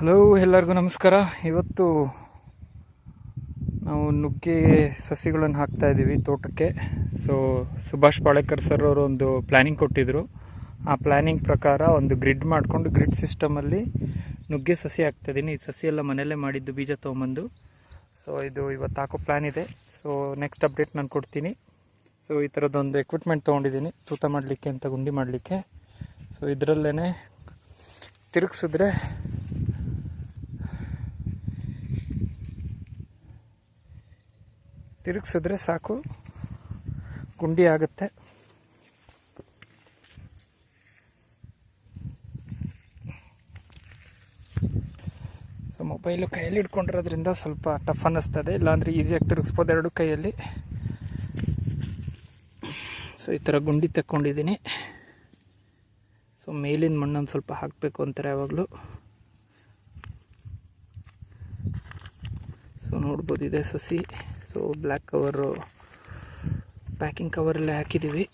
Hello ಎಲ್ಲರಿಗೂ ನಮಸ್ಕಾರ. ಇವತ್ತು ನಾವು ನುಗ್ಗೆ ಸಸಿಗಳನ್ನು ಹಾಕ್ತಾ ಇದ್ದೀವಿ ತೋಟಕ್ಕೆ. ಸೊ ಸುಭಾಷ್ ಪಾಳೇಕರ್ ಸರ್ ಅವರು ಒಂದು ಪ್ಲ್ಯಾನಿಂಗ್ ಕೊಟ್ಟಿದ್ದರು ಆ ಪ್ಲ್ಯಾನಿಂಗ್ ಪ್ರಕಾರ ಒಂದು ಗ್ರಿಡ್ ಮಾಡಿಕೊಂಡು ಗ್ರಿಡ್ ಸಿಸ್ಟಮಲ್ಲಿ ನುಗ್ಗೆ ಸಸಿ ಹಾಕ್ತಾಯಿದ್ದೀನಿ ಈ ಸಸಿ ಎಲ್ಲ ಮನೆಯಲ್ಲೇ ಮಾಡಿದ್ದು, ಬೀಜ ತೊಗೊಂಬಂದು. ಸೊ ಇದು ಇವತ್ತು ಹಾಕೋ ಪ್ಲ್ಯಾನ್ ಇದೆ. ಸೊ ನೆಕ್ಸ್ಟ್ ಅಪ್ಡೇಟ್ ನಾನು ಕೊಡ್ತೀನಿ. ಸೊ ಈ ಥರದ್ದೊಂದು ಎಕ್ವಿಪ್ಮೆಂಟ್ ತೊಗೊಂಡಿದ್ದೀನಿ ತೂತ ಮಾಡಲಿಕ್ಕೆ ಅಂತ, ಗುಂಡಿ ಮಾಡಲಿಕ್ಕೆ. ಸೊ ಇದರಲ್ಲೇ ತಿರುಗಿಸಿದ್ರೆ ತಿರುಗಿಸಿದ್ರೆ ಸಾಕು. ಗುಂಡಿ ಆಗುತ್ತೆ. ಸೊ ಮೊಬೈಲು ಕೈಯಲ್ಲಿ ಹಿಡ್ಕೊಂಡಿರೋದ್ರಿಂದ ಸ್ವಲ್ಪ ಟಫ್ ಅನ್ನಿಸ್ತದೆ. ಇಲ್ಲಾಂದರೆ ಈಸಿಯಾಗಿ ತಿರುಗಿಸ್ಬೋದು ಎರಡು ಕೈಯಲ್ಲಿ. ಸೊ ಈ ಥರ ಗುಂಡಿ ತಕ್ಕೊಂಡಿದ್ದೀನಿ. ಸೊ ಮೇಲಿನ ಮಣ್ಣನ್ನು ಸ್ವಲ್ಪ ಹಾಕಬೇಕು ಅಂತಾರೆ ಯಾವಾಗಲೂ. ಸೊ ನೋಡ್ಬೋದು ಇದೆ ಸಸಿ. ಸೊ ಬ್ಲ್ಯಾಕ್ ಕವರು ಪ್ಯಾಕಿಂಗ್ ಕವರೆಲ್ಲ ಹಾಕಿದ್ದೀವಿ.